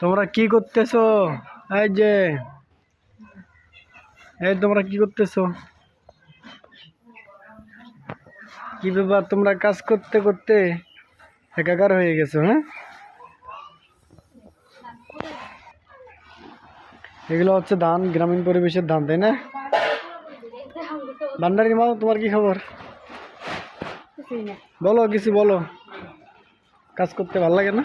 তোমরা কি করতেছো? এই যে। এই তোমরা কি করতেছো? কি ব্যাপার? তোমরা কাজ করতে করতে একাকার হয়ে গেছো হ্যাঁ? এগুলো হচ্ছে ধান গ্রামীণ পরিবেশের ধান তাই না? ভান্ডারি মা তোমার কি খবর? বলো কিছু বলো। কাজ করতে ভালো লাগে না?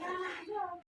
Yeah.